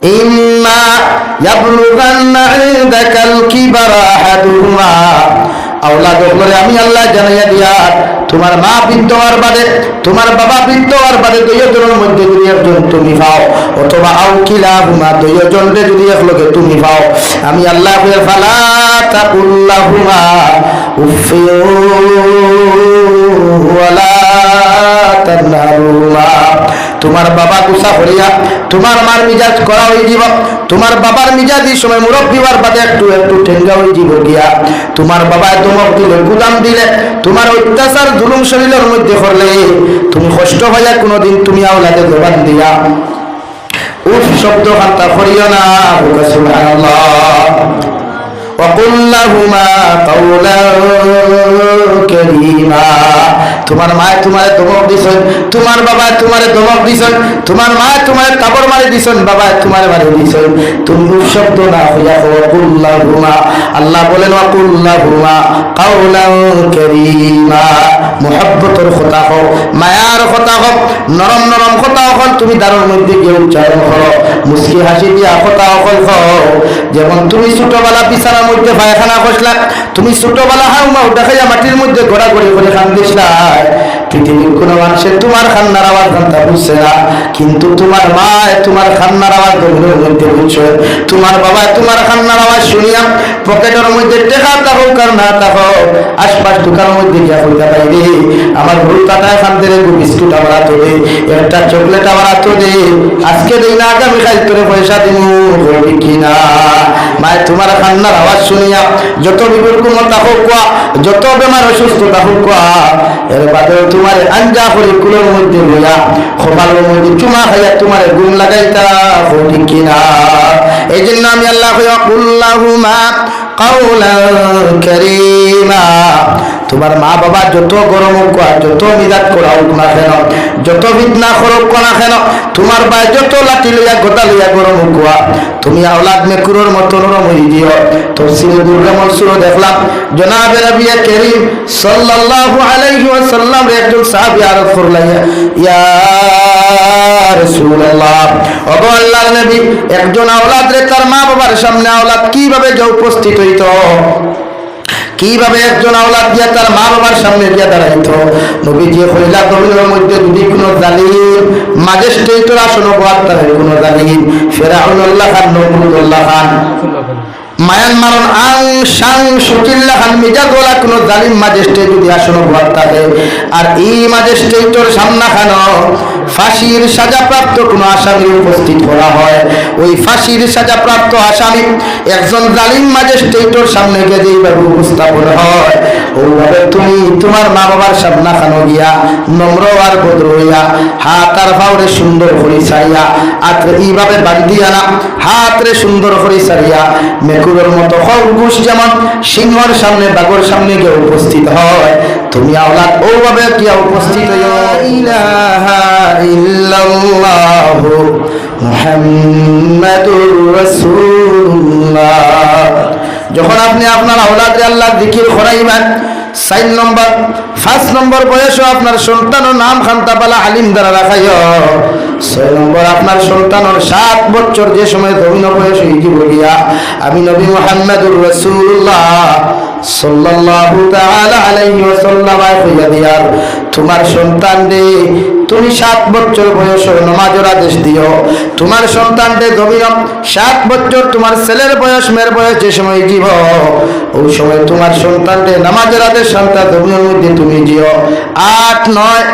إما يبلغن عندك الكبر أحدهما আওলাদ বলে আমি আল্লাহ জানাইয়া দিয়া তোমার মা বৃদ্ধ হওয়ার বাদে তোমার বাবা বৃদ্ধ হওয়ার বাদে দুইজনের মধ্যে যদি একজন তুমি পাও অথবা আও কিলা হুমা দুইজনরে যদি একলগে তুমি পাও আমি আল্লাহ বলে ফালা তাকুল্লাহুমা উফিউ ওয়ালা তানহারুমা তোমার বাবা গুসা করিয়া, তোমার মার মিজাজ করা হয়ে যাব তোমার বাবার মিজাজ এই সময় মুরব্বী হওয়ার বাদে একটু একটু ঠেঙ্গা হয়ে যাব গিয়া। তোমার বাবা তোমার দিলে গুদাম দিলে, তোমার অত্যাচার জুলুম শরীরের মধ্যে করলে, তুমি কষ্ট হইয়া কোনোদিন তুমি আওলাদে জবান দিয়া। উফ, শব্দ হান্তা করিও না وقل لهما قولا كريما তোমার মা তোমারে ধমক দিছন তোমার বাবা তোমারে ধমক দিছন তোমার মা তোমারে কাপড় মারি দিছন বাবা তোমারে মারি দিছন তুমি শব্দ না হইয়া কুল্লাহুমা আল্লাহ বলেন কুল্লাহুমা কাউলান কারীমা মুহাব্বতর কথা হোক মায়ার কথা হোক নরম নরম কথা হোক তুমি দারুর মধ্যে গিয়ে উচ্চারণ করো মুস্কি হাসি দিয়া কথা হোক যেমন তুমি ছোটবেলা বিছানার মধ্যে পায়খানা বসলা তুমি ছোটবেলা হাউ মাউ দেখাইয়া মাটির মধ্যে ঘোরাঘুরি করে খান দিসলা পৃথিবীর কোনো মানুষের তোমার খান্নার আওয়াজ ঘণ্টা বুঝছে না, কিন্তু তোমার মা তোমার খান্নার আওয়াজ গভীরের মধ্যে বুঝছে। তোমার বাবা তোমার খান্নার আওয়াজ শুনিয়া পকেটের মধ্যে টেকা থাকুক আর না থাকুক আশপাশ দোকানের মধ্যে গিয়া কইতা পাই রে আমার ভুল কাটায় খান দে বিস্কুট আমার হাতে দে, একটা চকলেট আমার হাতে দে, আজকে দেই না আগামী কাল তোরে পয়সা দিমু বলবি কি না? মায় তোমার কান্নার আওয়াজ শুনিয়া যত বিপদ মতা হোক কোয়া, যত বেমার অসুস্থতা হোক এর বাদে তোমার আঞ্জা করে কুলোর মধ্যে লইয়া খোপালের মধ্যে চুমা খাইয়া তোমার গুণ লাগাইতা হলি কিনা। এই জন্য আমি আল্লাহ কইয়া কুল্লাহুমা কাউলা কারীমা। তোমার মা বাবা যত গরম হোক আর যত মিজাত করা হোক না কেন, যত বিদনা করুক না কেন, তোমার বা যত লাঠি লইয়া গোটা লইয়া গরম হোক তুমি আওলাদ মেকুরের মতো নরম হয়ে দিও তফসিলে দুর্গা মনসুরও দেখলাম, জনাবে নবিয়া করিম সাল্লাল্লাহু আলাইহি ওয়াসাল্লাম একজন সাহাবী আরজ করলেন ইয়া রাসূলুল্লাহ ওগো আল্লাহর নবী, একজন আওলাদ রে তার মা বাবার সামনে আওলাদ কীভাবে যে উপস্থিত হইতো? কীভাবে একজন আওলাদ দিয়া তার মা বাবার সামনে গিয়া দাঁড়াইত? নবীজি হইলা কবিরের মধ্যে যদি কোনো জালিম ম্যাজিস্ট্রেটের আসন তাহলে কোনো জালিম ফেরাউনুল্লাহ খান নবুল্লাহ খান মায়ানমারন আং সাং খান কোনো জালিম যদি আসন বহার থাকে আর এই সামনা ফাঁসির সাজাপ্রাপ্ত কোনো আসামি উপস্থিত করা হয়। ওই ফাঁসির সাজাপ্রাপ্ত আসামি একজন জালিম সামনে গিয়ে যেইভাবে উপস্থাপন হয়। ওইভাবে তুমি তোমার মা বাবার সামনা খানো গিয়া নম্র আর ভদ্র হইয়া হাত আর ভাওরে সুন্দর করে সারিয়া আর এইভাবে বান্ধিয়া না হাত রে সুন্দর করে সারিয়া মেকুরের মতো খরগোশ যেমন সিংহর সামনে বাগর সামনে গিয়ে উপস্থিত হয় তুমি আওলাদ ওভাবে গিয়া উপস্থিত হইয়া ইলাহা ইল্লাল্লাহু মুহাম্মাদুর রাসূলুল্লাহ। যখন আপনি আপনার আওলাদে আল্লাহ জিকির করাইবেন সাইন নম্বর ফার্স্ট নম্বর বয়সও আপনার সন্তানের নাম খান্তাপালা আলিম দ্বারা রাখাই আপনার সন্তানের সাত বছর যে সময় তরুণ বয়স হয়ে আমি নবী মোহাম্মদুর রসুল্লাহ সাল্লাল্লাহু তাআলা আলাইহি ওয়াসাল্লাম কইয়া দিয়ার। তোমার সন্তান রে, তুমি সাত বছর বয়স নমাজের আদেশ দিও। তোমার সন্তান রে ধমিরম সাত বছর তোমার ছেলের বয়স, মেয়ের বয়স যে সময় জীব, ওই সময় তোমার সন্তান রে নামাজের আদেশ সন্তান ধমির মধ্যে তুমি জিও। আট, নয়,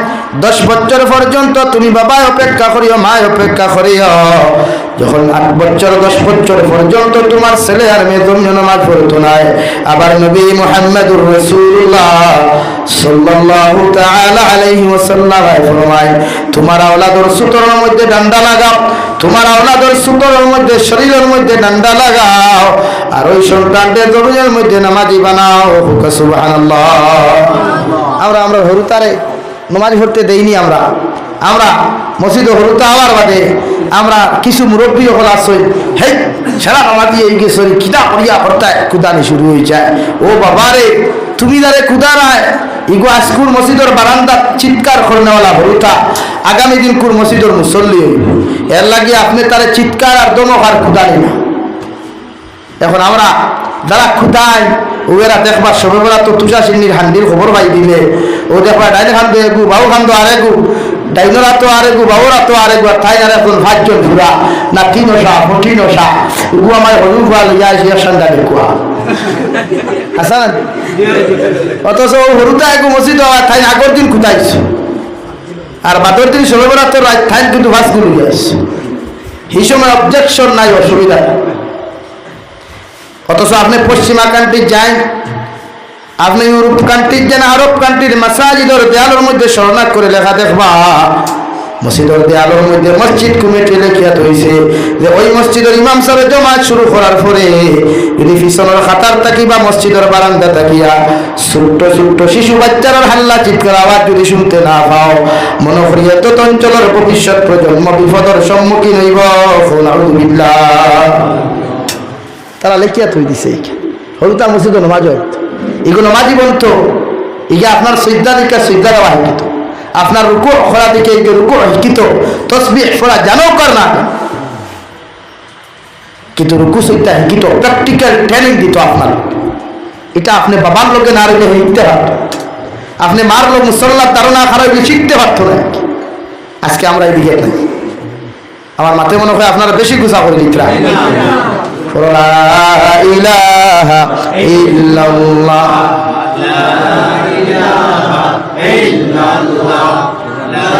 দশ বছর পর্যন্ত তুমি বাবায় অপেক্ষা করিও, মায় অপেক্ষা করিও। যখন আট বছর, দশ বছর পর্যন্ত তোমার ছেলে আর মেয়ে তুমি নামাজ পড়তো নাই আবার নবী মুহাম্মদুর রাসূলুল্লাহ সাল্লাল্লাহু তাআলা আলাইহি ওয়াসাল্লাম ফরমায়, তোমার আওলাদর সুতরের মধ্যে ডান্ডা লাগাও, তোমার আওলাদর সুতরের মধ্যে শরীরের মধ্যে ডান্ডা লাগাও, আর ওই সন্তানদের জমিনের মধ্যে নামাজি বানাও। সুবহানাল্লাহ। আমরা আমরা হরুতারে নামাজ পড়তে দেইনি আমরা। আমরা মসজিদে হরুতা হওয়ার বাদে আমরা কিছু মুরব্বী হল আসই হে সারা বাবা দিয়ে এই গেছরি কিতা করিয়া হরতায় কুদানি শুরু হয়ে যায় ও বাবা রে, তুমি দারে কুদারায় ইগো আজকুর মসজিদর বারান্দা চিৎকার করনেওয়ালা হরুতা আগামী দিন কুর মসজিদর মুসল্লি হইব। এর লাগে আপনি তারে চিৎকার আর দমক আর খুদানি না। এখন আমরা যারা খুদায় ওরা দেখবার সবেবেলা তো তুষা সিন্নির হান্ডির খবর পাই দিলে। ও দেখবা ডাইনে খান্দো এগু বাবু খান্দো আরেগু ডাইনরা তো আরেগু বাবুরা তো আর তাই আর ভাজ্জন ঘুরা না তিন ওষা ফটিন ওষা উগু আমার হলু ফুয়া লইয়া আসি সন্ধ্যা দেখুয়া। হাসান? অথচ ও হরুতা এগু মসজিদ আগর দিন খুদাইছে আর বাদর দিন সবেবেলা তো রাত কিন্তু ভাসগুলো আসছে। সময় অবজেকশন নাই, অসুবিধা অথচ আপনি পশ্চিমা কান্ট্রি যান আপনি ইউরোপ কান্ট্রির যেন আরব কান্ট্রির মাসাজিদর দেয়ালের মধ্যে শরণাক করে লেখা দেখবা। মসজিদের দেয়ালের মধ্যে মসজিদ কমিটি লেখিয়াত হয়েছে যে ওই মসজিদের ইমাম সাহেব জমাত শুরু করার পরে যদি পিছনের খাতার থাকি বা মসজিদের বারান্দা থাকিয়া ছোট্ট ছোট্ট শিশু বাচ্চার হাল্লা চিৎকার আওয়াজ যদি শুনতে না পাও, মনে করি এত অঞ্চলের ভবিষ্যৎ প্রজন্ম বিপদের সম্মুখীন হইব। তারা লেখিয়া থই দিছে হলুতা মসজিদ নমাজত। এগুলো নমাজি বলতো ইগে আপনার সৈদ্যা দিকে সৈদ্যা দেওয়া শিক্ষিত আপনার রুকু খোলা দিকে রুকু শিক্ষিত তসবি ফোড়া জানো কর না। কিন্তু রুকু সৈদ্যা শিক্ষিত প্র্যাকটিক্যাল ট্রেনিং দিত আপনার। এটা আপনি বাবার লোকে না রইলে শিখতে পারত। আপনি মার লোক মুসল্লার ধারণা খারাপ শিখতে পারতো না। আজকে আমরা এদিকে নাই আমার মাথায় মনে হয় আপনারা বেশি গুছা করে দিতরা لا إله إلا الله لا إله إلا الله لا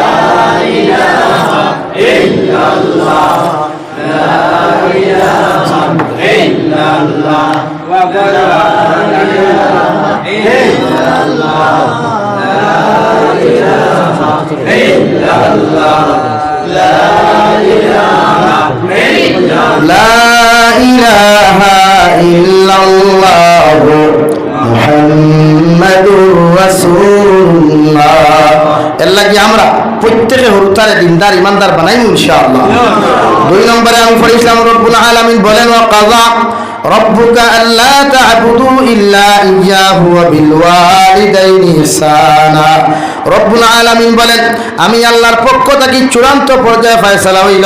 إله إلا الله لا إله إلا الله ولا إله إلا الله لا إله إلا الله لا إله إلا الله محمد رسول الله এর লাগি আমরা প্রত্যেকে হরুতারে দিনদার ইমানদার বানাই ইনশাআল্লাহ দুই নম্বরে আমি পড়েছিলাম রব্বুল আলামিন বলেন ওয়া কাযা ربك ألا تعبدوا إلا إياه وبالوالدين إحسانا রব্বুল আলামিন বলেন আমি আল্লাহর পক্ষ থেকে চূড়ান্ত পর্যায়ে ফয়সালা হইল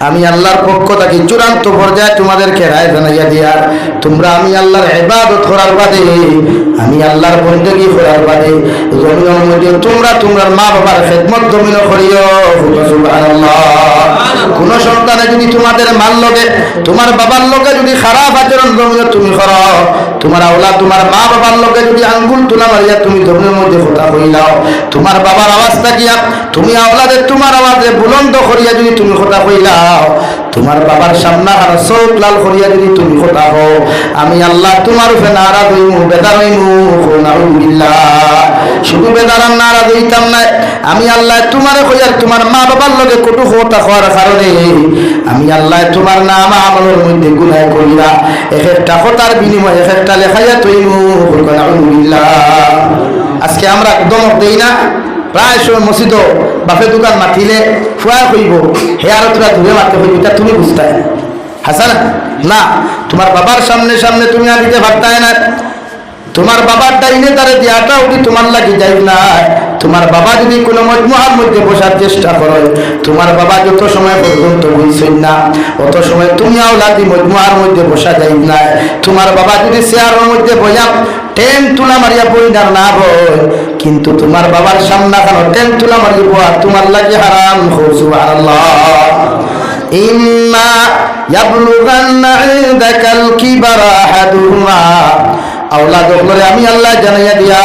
আমি আল্লাহর পক্ষ থেকে চূড়ান্ত পর্যায়ে তোমাদেরকে রায় জানাইয়া দিয়ার তোমরা আমি আল্লাহর ইবাদত করার বাদে, আমি আল্লাহর বন্দেগী করার বাদে তোমরা তোমরা মা বাবার খেদমত জমিন করিও। সুবহানাল্লাহ। কোন সন্তানে যদি তোমাদের মাল লগে, তোমার বাবার লগে যদি খারাপ আচরণ জমিনে তুমি করো, তোমার আওলা, তোমার মা বাবার লগে যদি আঙ্গুল তুলা মারিয়া তুমি জমিনের মধ্যে কথা কইলাও তোমার বাবার আওয়াজ থাকিয়া, তুমি আওলাদের তোমার আওয়াজে বুলন্দ করিয়া যদি তুমি কথা কইলাও তোমার বাবার সামনা আর চোখ লাল করিয়া যদি তুমি কথা হও, আমি আল্লাহ তোমার উপরে নারাজ হইমু বেদার হইমু নাউজুবিল্লাহ শুধু বেদারাম নারাজ হইতাম না, আমি আল্লাহ তোমার কইয়ার তোমার মা বাবার লগে কটু কথা হওয়ার কারণে, আমি আল্লাহ তোমার নাম আমলের মধ্যে গুনাহ করিয়া এক একটা কথার বিনিময়ে এক একটা লেখাইয়া নাউজুবিল্লাহ আজকে আমরা দমক দেই না, প্রায় সময় মসজিদ বাপে দোকান মাতিলে ফুয়া কইব হে আর তোরা ধরে মারতে কইব তা তুমি বুঝতে হাসান, না, তোমার বাবার সামনে সামনে তুমি আর দিতে পারতাই না। তোমার বাবার ডাইনে তারে দেওয়াটা উঠি তোমার লাগি যাই না। তোমার বাবা যদি কোনো মজমুহার মধ্যে বসার চেষ্টা করো, তোমার বাবা যত সময় পর্যন্ত বুঝছেন না, অত সময় তুমি আওলাদি মজমুহার মধ্যে বসা যাই না। তোমার বাবা যদি চেয়ারের মধ্যে বসা টেন তুলা মারিয়া পরিণার না বল কিন্তু তোমার বাবার সামনা কেন টেন তুলা মারি বয়া তোমার লাগে হারাম হসু আল্লাহ ইম্মা ইয়াবলুগান্না ইনদাকাল কিবারা হাদুমা আওলাদ হলে আমি আল্লাহ জানাইয়া দিয়া,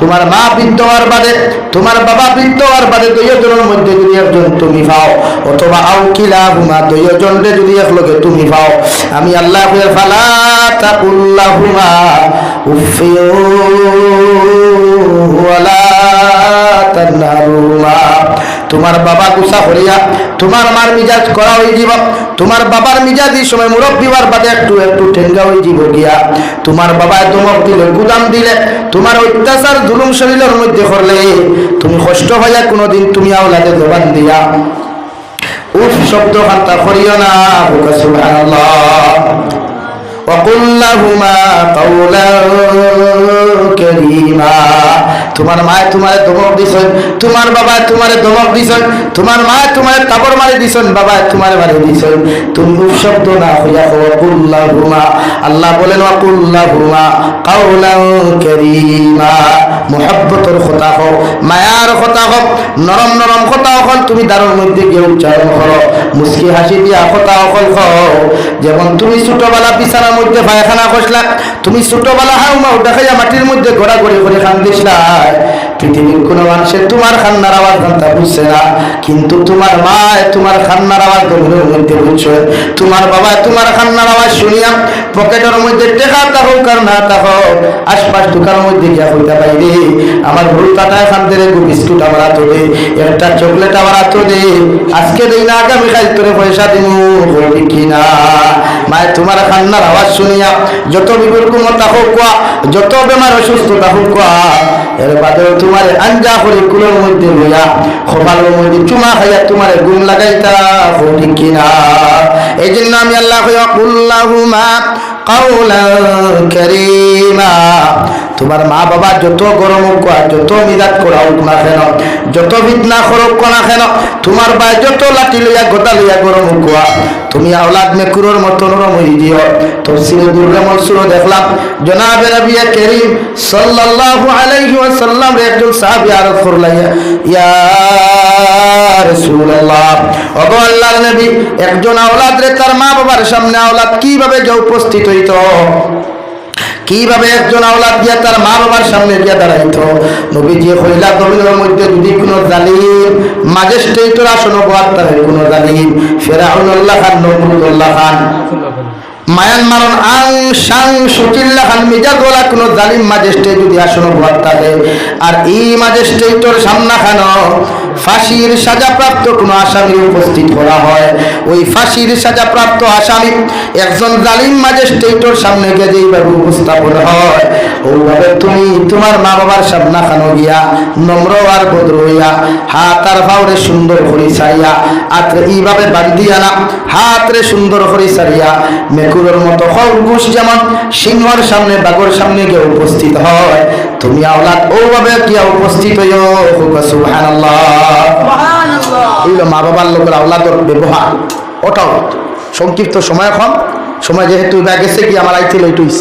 তোমার মা বৃদ্ধ হওয়ার বাদে, তোমার বাবা বৃদ্ধ হওয়ার বাদে দুইজনের মধ্যে যদি একজন তুমি পাও, অথবা আও কিলা হুমা দুইজনরে যদি একলগে তুমি পাও, আমি আল্লাহ ফালা তাকুল্লাহুমা উফিউ ওয়ালা তানহারুমা তোমার বাবা গুসা করিয়া তোমার মার মিজাজ করা হয়ে যাব তোমার বাবার মিজাজ এই সময় মুরব্বীবার বাদে একটু একটু ঠেঙ্গা হয়ে যাব গিয়া তোমার বাবা তোমাক দিলে গুদাম দিলে তোমার অত্যাচার জুলুম শরীরের মধ্যে করলে তুমি কষ্ট হইয়া কোনোদিন তুমি আওলাদে জবান দিয়া উফ শব্দ খান্তা করিও না সুবহানাল্লাহ وقل لهما قولا كريما তোমার মা তোমার ধমক দিছেন, তোমার বাবা তোমার ধমক দিছেন, তোমার মা তোমার কাপড় মারি দিছেন বাবা তোমার মারি দিছেন। তুমি শব্দ না হইয়া কুল্লাহুমা। আল্লাহ বলেন কুল্লাহুমা কাউলাও কারীমা। মুহাব্বতর কথা হোক মায়ার কথা হোক নরম নরম কথা হল তুমি দারুর মধ্যে গিয়ে উচ্চারণ করো। মুস্কি হাসি দিয়া কথা হল যেমন তুমি ছোটবেলা বিছানার মধ্যে পায়খানা খসলা তুমি ছোটবেলা হাউ মাউ দেখাইয়া মাটির মধ্যে ঘোরাঘুরি করে খান দিসলা পৃথিবীর কোনো মানুষের তোমার খান্নার আওয়াজ ঘণ্টা বুঝছে না। কিন্তু তোমার মা তোমার খান্নার আওয়াজ বুঝছ। তোমার বাবা তোমার খান্নার আওয়াজ শুনিয়া পকেটের মধ্যে টেকা থাকুক আর না থাকুক আশপাশ দোকানের মধ্যে গিয়া হইতে পাইরে আমার ভুল কাটায় খান গো বিস্কুট আমার হাতে দে, একটা চকলেট আমার হাতে দে, আজকে দেই না, আগামী কাল তোরে পয়সা দিমু, বলবি কি না? মায় তোমার খান্নার আওয়াজ শুনিয়া, যত বিপুল কুমতা হোক যত বেমার অসুস্থতা হোক এর বাদেও তোমার আঞ্জা করে কুলোর মধ্যে লইয়া খোপালোর মধ্যে চুমা খাইয়া তোমার গুম লাগাইতা ঠিক কিনা? এই জন্য আমি আল্লাহ কইয়া কুল্লাহুমা কাউলা কারীমা। তোমার মা বাবা যত গরম হোক যত মিজাত করা না কেন, যত বিদনা খরক না কেন, তোমার বা যত লাঠি লইয়া গোটা লইয়া গরম হোক তুমি আওলাদ মেকুরের মতো নরম হয়ে দিও। তফসিলে দুর্গা মনসুরও দেখলাম, জনাবে নবিয়া করিম সাল্লাল্লাহু আলাইহি ওয়াসাল্লাম একজন সাহাবী আরজ করলাইয়া, ইয়া রাসূলুল্লাহ, ওগো আল্লাহর নবী, একজন আওলাদ রে তার মা বাবার সামনে আওলাদ কীভাবে যে উপস্থিত হইতো? কীভাবে একজন আওলাদ দিয়া তার মা বাবার সামনে গিয়া দাঁড়াইত? নবীজি হইলা দমিনের মধ্যে যদি কোনো জালিম ম্যাজিস্ট্রেটর আসন তাহলে কোনো জালিম ফেরাউনুল্লাহ খান নবরুল্লাহ খান। মায়ানমারন আং সাং সুচিল্লা খান মিজাজ ওলা কোনো জালিম ম্যাজিস্ট্রেট যদি আসন বাদ থাকে আর এই ম্যাজিস্ট্রেটর সামনা খান ফাঁসির সাজাপ্রাপ্ত কোনো আসামি উপস্থিত করা হয়। ওই ফাঁসির সাজাপ্রাপ্ত আসামি একজন জালিম ম্যাজিস্ট্রেটর সামনে গিয়ে যেইভাবে উপস্থাপন হয় ওইভাবে তুমি তোমার মা বাবার সামনা খানো গিয়া নম্র আর ভদ্র হইয়া হাত আর ভাওরে সুন্দর করে সারিয়া আত্রে এইভাবে বান্ধিয়া না হাতরে সুন্দর করে সারিয়া মেকুরের মতো যেমন সিংহর সামনে বাগর সামনে গিয়ে উপস্থিত হয় তুমি আওলাদ ওভাবে গিয়া উপস্থিত সুবহানাল্লাহ। এইগুলো মা বাবার লোকের আওলাদর ব্যবহার ওটাও সংক্ষিপ্ত সময় এখন সময় যেহেতু গেছে কি আমার আইছিল ওইটুইস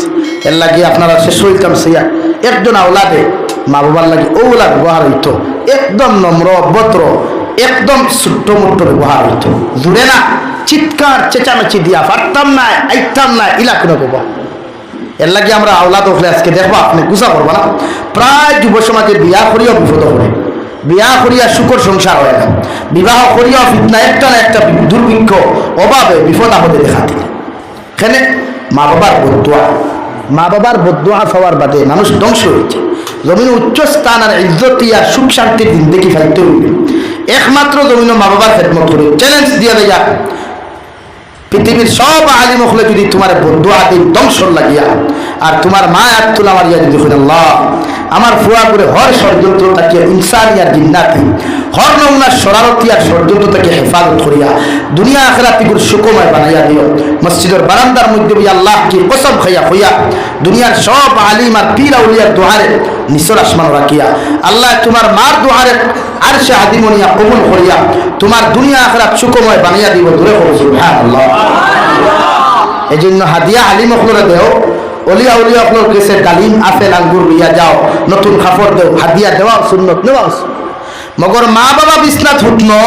এর লাগি আপনারা শেষ হইতাম সেইয়া একজন আওলাদে মা বাবার লাগি ওগুলা ব্যবহার হইতো। একদম নম্র, ভদ্র, একদম ছোট্ট মোট্ট ব্যবহার হইতো। জুড়ে না, চিৎকার, চেঁচামেচি দিয়া পারতাম না, আইতাম না, ইলা কোনো ব্যবহার এর লাগে আমরা আওলাদ হলে আজকে দেখব, আপনি গুছা করব না। প্রায় যুব সমাজের বিয়া করিও বিপদ করে বিয়া করিয়া সুখর সংসার হয় না। বিবাহ করিয়া ফিতনা একটা না একটা দুর্ভিক্ষ, অভাবে বিপদ আপদে দেখা দিল। এখানে মা বাবার বদুয়া। মা বাবার বদুয়া পাওয়ার বাদে মানুষ ধ্বংস হয়েছে। জমিন উচ্চ স্থান আর ইজ্জত আর সুখ শান্তির দিন দেখি ফাইতে হইবে। একমাত্র জমিন মা বাবার খেদমত করে চ্যালেঞ্জ দিয়া দেয়া পৃথিবীর সব আলিম হলে যদি তোমার বন্ধু আদিম ধ্বংস লাগিয়া আর তোমার মা আর তুলা মারিয়া যদি আল্লাহ, আমার ফুয়া করে হর ষড়যন্ত্র তাকে ইনসানি আর জিন্নাতি হর নমুনার শরারতি আর ষড়যন্ত্র তাকে হেফাজত করিয়া দুনিয়া আখেরাতি করে সুকময় বানাইয়া দিও। মসজিদের বারান্দার মধ্যে আল্লাহ কি কসম খাইয়া হইয়া দুনিয়ার সব আলিম আর পীর আউলিয়ার দোহারে নিচর আসমান রাখিয়া আল্লাহ তোমার মার দোহারে আর সে হাদিমনিয়া কবুল করিয়া তোমার দুনিয়া আখেরাত সুকময় বানাইয়া দিব দূরে করছ হ্যাঁ আল্লাহ এই জন্য হাদিয়া আলিম অকলরে দেও, অলিয়া উলিয়া অকলর কেসে ডালিম, আপেল, আঙ্গুর লইয়া যাও, নতুন খাফর দেও, হাদিয়া দেওয়া সুন্নত নেওয়া মগর মা বাবা বিছনা থুটনো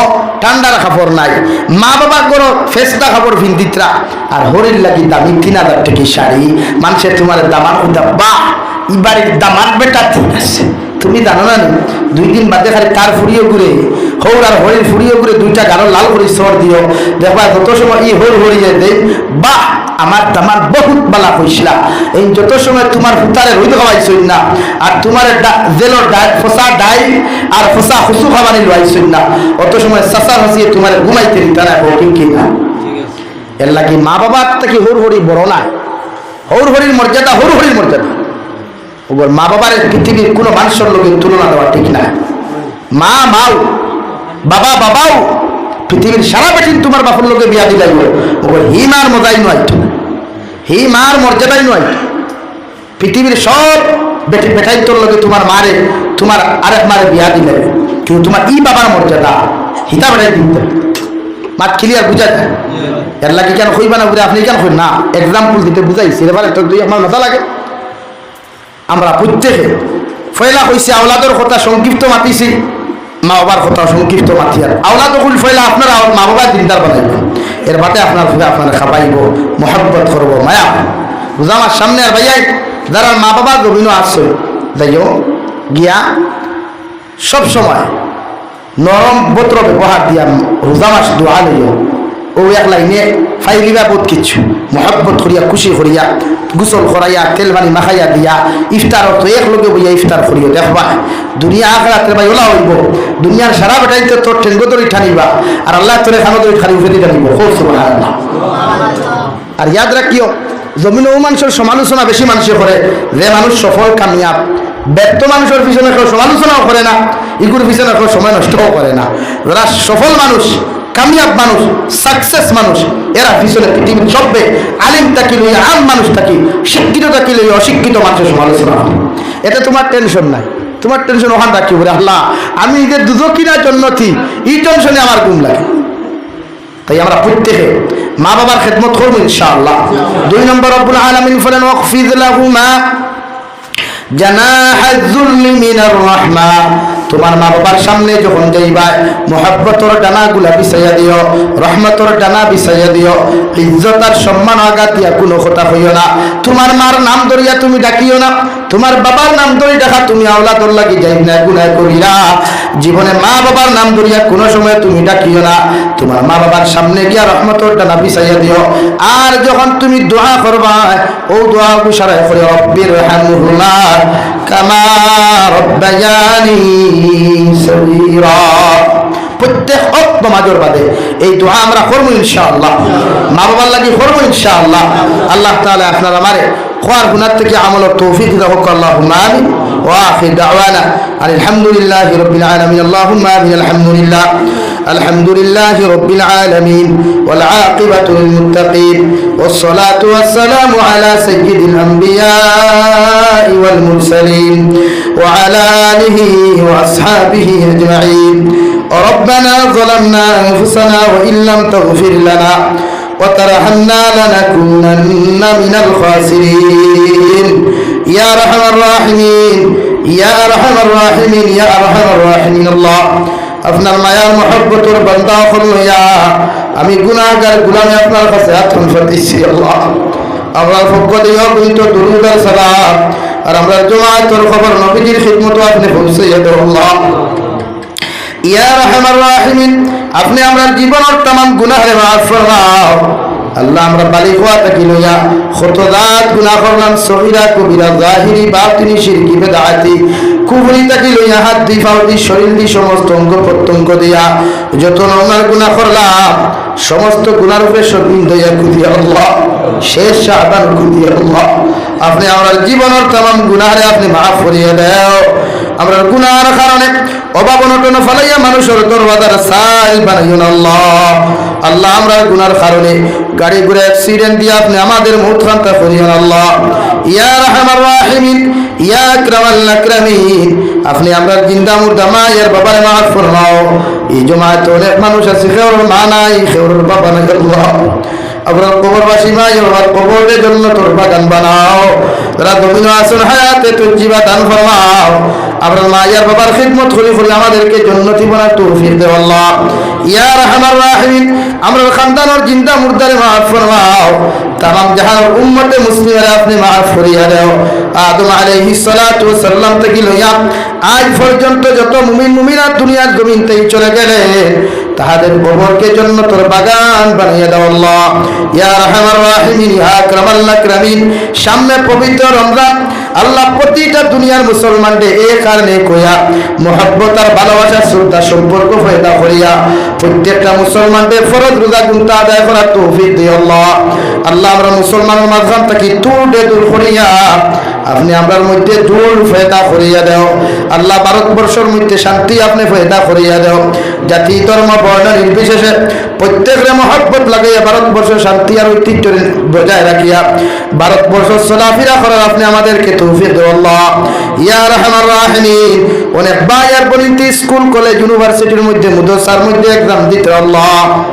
ঠান্ডার খাপড় নাই। মা বাবা করো ফেসটা খাপড় ভিন্দিতরা। আর হরির লাগি দামি তিন হাজার টাকি শাড়ি। মানুষের তোমার দামার উদা বা ইবারের দামার বেটা ঠিক আছে। তুমি জানো না দুই দিন বাদে খালি কার ফুরিয়ে ঘুরে, হৌর আর হরির ফুরিয়ে ঘুরে দুইটা গারো লাল করে সর দিও। দেখবা যত সময় ই হর হরিয়ে দেয় বাহ, আমার তামার বহুত বালা কইছিলা। এই যত সময় তোমার ফুতারে রইতে খাওয়াইছই না, আর তোমার জেলর ডাই ফসা ডাই আর ফসা হুসু খাবানি লইছই না, অত সময় সাসা হাসিয়ে তোমার ঘুমাইতে দিতা না ঠিক কি না? এর লাগি মা বাবার থেকে হর হরি বড় না হর হরির মর্যাদা, হর হরির মর্যাদা। ওর মা বাবার পৃথিবীর কোনো মানুষের লোকের তুলনা দেওয়া ঠিক না। মা, মাও, বাবা, বাবাও, পৃথিবীর সারা বেঠিন তোমার বাপুর লোকে বিয়া দিলাই ওর হিমার মজাই নয়। হি মার মর্যাদাই নয়। পৃথিবীর সব বেটি বেটাই তোর লগে তোমার মারে, তোমার আরেক মারে বিয়া দিলে। কিন্তু তোমার ই বাবার মর্যাদা হিতা বেটাই দিতে মাত ক্লিয়ার বুঝা যায় এর লাগে কেন কইবা না বুঝে? আপনি কেন কই না এক্সাম্পল দিতে বুঝাইছি। এবার একটা দুই আমার মাথা লাগে। আমরা প্রত্যেকে ফয়লা কইছে আওলাদের কথা সংক্ষিপ্ত মাতিছি। মা বাবার কথা সংক্ষিপ্ত মাতি আর আওলাদ কুল ফয়লা আপনার মা বাবা দিনদার বানাইব। এর বাদে আপনার ফিরে আপনার খাবাইব, মহব্বত করব মায়া বুঝা আমার সামনে আর ভাইয়াই যারা মা বাবা গভীর আসছে যাইও গিয়া সব সময় নরম বত্র ব্যবহার দিয়া রোজা মাস দোয়া লইও ও এক লাইনে, ফাইলিবা বহুত কিচ্ছু মহব্বত করিয়া, খুশি করিয়া, গুসল করাইয়া তেল পানি মাখাইয়া দিয়া ইফতার তো এক লগে বইয়া ইফতার করিও। দেখবা, দুনিয়া আখরাতের ভাই ওলা হইব। দুনিয়ার সারা বেটাইতে তোর ঠেঙ্গো দরি ঠানিবা, আর আল্লাহ তোরে খানো দরি ঠানি উঠে টানিব খুব সুবহানাল্লাহ। আর ইয়াদ রাখিও, জমিন ও মানুষের সমালোচনা বেশি মানুষে করে। যে মানুষ সফল, কামিয়াব, ব্যর্থ মানুষের পিছনে কেউ সমালোচনাও করে না, ইগুর পিছনে কেউ সময় নষ্টও করে না। যারা সফল মানুষ কামিয়াব মানুষ সাকসেস মানুষ, এরা পিছনে পৃথিবীর সব্বে আলিম থাকি লই, আম মানুষ থাকি, শিক্ষিত থাকি লই, অশিক্ষিত মানুষের সমালোচনা এটা তোমার টেনশন নাই। তোমার টেনশন ওখান রাখি বলে, আল্লাহ, আমি ঈদের দুধ কিনার জন্য থি এই টেনশনে আমার ঘুম লাগে। তাই আমরা প্রত্যেকে মা বাবার খেদমত করব ইনশাআল্লাহ। দুই নম্বর, রব্বুল আলামিন বলেন ওয়াকফিদ লাহুমা জানাহাজ্জুল্লি মিনার রাহমা। তোমার মা বাবার সামনে যখন যাইবা, মহাব্বতর ডানা গুলা বিছাইয়া দিও, রহমতর ডানা বিছাইয়া দিও ইজ্জত আর সম্মান আঘাত দিয়া কোনো কথা হইও না। তোমার মার নাম ধরিয়া তুমি ডাকিও না। তোমার বাবার নাম ধরে ডাকা তুমি আওলাদর লাগি যাই না গুনাহ করিলা জীবনে মা বাবার নাম ধরিয়া কোনো সময় তুমি ডাকিও না। তোমার মা বাবার সামনে গিয়া রহমতর ডানা বিছাইয়া দিও। আর যখন তুমি দোয়া করবা, ও দোয়া গুসারায় করে রব্বির হামহুমা কামা রব্বায়ানি সগীরা। প্রত্যেক অক্ত মাজর বাদে। এই দোয়া আমরা করব ইনশাআল্লাহ। মা বাবার লাগে করব ইনশাআল্লাহ। আল্লাহ তাহলে আপনার আমারে খোয়ার গুনার থেকে আমলের তৌফিক রহক আল্লাহ আমিন। ওয়া আখির দাওয়ানা আলহামদুলিল্লাহি রাব্বিল আলামিন। আল্লাহুম্মা আমিন, আলহামদুলিল্লাহ। الحمد لله الحمد لله رب العالمين والعاقبة للمتقين والصلاة والسلام على سيد الأنبياء والمرسلين وعلى آله وأصحابه أجمعين ربنا ظلمنا أنفسنا وإن لم تغفر لنا وترحمنا لنكونن من الخاسرين يا أرحم الراحمين يا أرحم الراحمين يا أرحم الراحمين الله আপনার মায়ার মহব্বতর বান্দা হল ইয়া আমি গুনাহগার গুলামে আপনার কাছে আত্মনির্ভর দিচ্ছি আল্লাহ। আমরা পক্ষ দিয়ে অগণিত দুরুদার সালাম আর আমরা জমায়েতর খবর নবীজির খিদমত আপনি পৌঁছাইয়া ইয়া আপনি আমরা জীবনের তামাম মাফ ফরমাও। আল্লাহ আমরা বালি হওয়া থাকি লইয়া খতদাত গুনাহ করলাম, সহিরা কবিরা জাহিরি, বাতিনি শিরকি বেদাতি কুবরি লইয়া হাত দি দি শরীর দি সমস্ত অঙ্গ প্রত্যঙ্গ দিয়া। যত করলাম, সমস্ত আল্লাহ, শেষ আল্লাহ। আপনি আমার জীবনের তামাম গুনাহরে আপনি মাফ করিয়ে দেও। আমরা গুনার কারণে অভাব অনটন মানুষের বানাইন আল্লাহ। আল্লাহ আমরা কারণে গাড়ি ঘুরে অ্যাক্সিডেন্ট দিয়ে আপনি আমাদের মুখান্তা করিয়েন আল্লাহ। আপনি আমরা জিন্দা মুর্দা মা ইয়ার বাবারে মাফ ফরমাও। এই জমায়েত অনেক মানুষ আছে খেউর মা নাই খেউর বাবা নাই, আল্লাহ। আপনার কবরবাসী মা ইয়ার কবরের জন্য তোর বাগান বানাও। তারা দমিন আসুন হায়াতে তোর জীবা দান ফরমাও। আপনার মায়ার বাবার খিদমত করি করি আমাদেরকে জন্নতি বানার তৌফিক দেও আল্লাহ। ইয়া রহমান রাহিম আমরা খানদানোর জিন্দা মুর্দারে মাফ ফরমাও। তামাম জাহান উম্মতে মুসলিমের আপনি মাফ করিয়া দেও। আদম আলাইহি সালাতু ওয়া সাল্লাম থেকে লইয়া আজ পর্যন্ত যত মুমিন মুমিনা দুনিয়ার জমিন থেকে চলে গেলেন। তাহাদের কবরকে জন্য তোর বাগান বানিয়ে দাও আল্লাহ। ইয়া রাহমার রাহিমিন, ইয়া আকরামাল আকরামিন। সামনে পবিত্র রমজান। আল্লাহ প্রতিটা দুনিয়ার মুসলমানদের এই কারণে কইয়া মোহাব্বত আর শ্রদ্ধা সম্পর্ক পয়দা করিয়া প্রত্যেকটা মুসলমানদের ফরজ রোজা গুনতা আদায় করার তৌফিক দিও আল্লাহ। আল্লাহ আমরা মুসলমানের মাঝখান থেকে তুলে দূর করিয়া আপনি আমরার মধ্যে দূর ফয়দা করিয়া দেও। আল্লাহ ভারতবর্ষের মধ্যে শান্তি আপনি ফয়দা করিয়া দেও। জাতি, ধর্ম, বর্ণ নির্বিশেষে প্রত্যেকের মহব্বত লাগাইয়া ভারতবর্ষ শান্তি আর ঐতিহ্য বজায় রাখিয়া ভারতবর্ষ চলাফেরা করার আপনি আমাদেরকে তৌফিক দেও আল্লাহ। ইয়া রহমান রাহিমিন। অনেক বলিতে স্কুল, কলেজ, ইউনিভার্সিটির মধ্যে, মুদরসার মধ্যে এক্সাম দিতে আল্লাহ।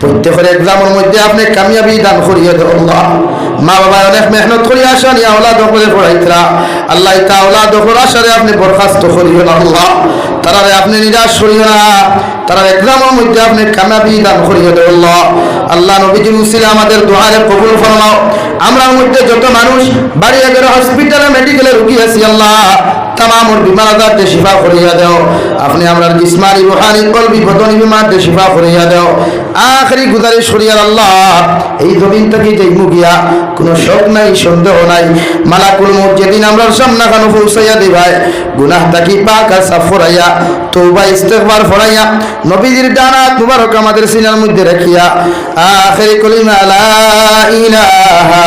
প্রত্যেকের এক্সামের মধ্যে আপনি কামিয়াবি দান করিয়ে আল্লাহ। মা বাবা অনেক মেহনত করি আসেন, ইয়া ওলা দখলে পড়াইতরা আল্লাহ ইতা ওলা দখল আসারে আপনি বরখাস্ত করিও না আল্লাহ। তারারে আপনি নিরাশ করিও না। তারা এক্সামের মধ্যে আপনি কামিয়াবি দান করিয়ে আল্লাহ। আল্লাহ নবীজি মুসিলা আমাদের দোয়ারে কবুল ফরমাও। আমরার মধ্যে যত মানুষ বাড়ি আগের হসপিটালে মেডিকেলে রুগী আছি আল্লাহ। তামামুর বিমার আজারতে শিফা করিয়া দেও। আপনি আমরা জিসমানি, রুহানি, কলবি বদনি বিমারতে শিফা করিয়া দেও। আখরি গুজারিশ করিয়ার আল্লাহ, এই জমিন থেকে যেই মুগিয়া, কোনো শোক নাই, সন্দেহ নাই। মালাকুল মত যেদিন আমরা সামনা খানো পৌঁছাইয়া দিবাই গুনাহ তাকি পাক আর সাফ ফরাইয়া তৌবা ইস্তেগফার ফরাইয়া, নবীজির ডানা মুবারক আমাদের সিনার মধ্যে রাখিয়া, আখরি কলিমা, লা ইলাহা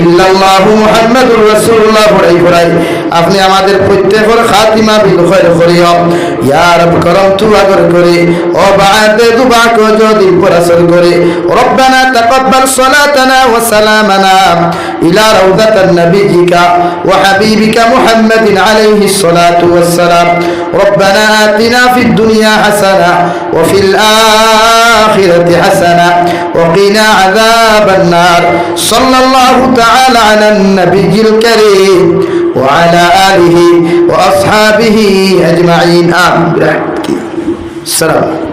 ইল্লাল্লাহু মুহাম্মাদুর রাসূলুল্লাহ, ফরাই ফরাই। আপনি আমাদের প্রত্যেকের খাতিমা বিল খৈর করিও ইয়া রব করম তু আগর করে ও বাদে দুবা কো যদি পরাসর করে রব্বানা তাকাব্বাল সালাতানা ওয়া সালামানা ইলা রাউদাতান নাবিয়িকা ওয়া হাবিবিকা মুহাম্মাদিন আলাইহি الصلاة والسلام ربنا آتنا في الدنيا حسنة وفي الآخرة حسنة وقنا عذاب النار صلى الله تعالى على النبي الكريم وعلى آله وأصحابه أجمعين. آمين. السلام.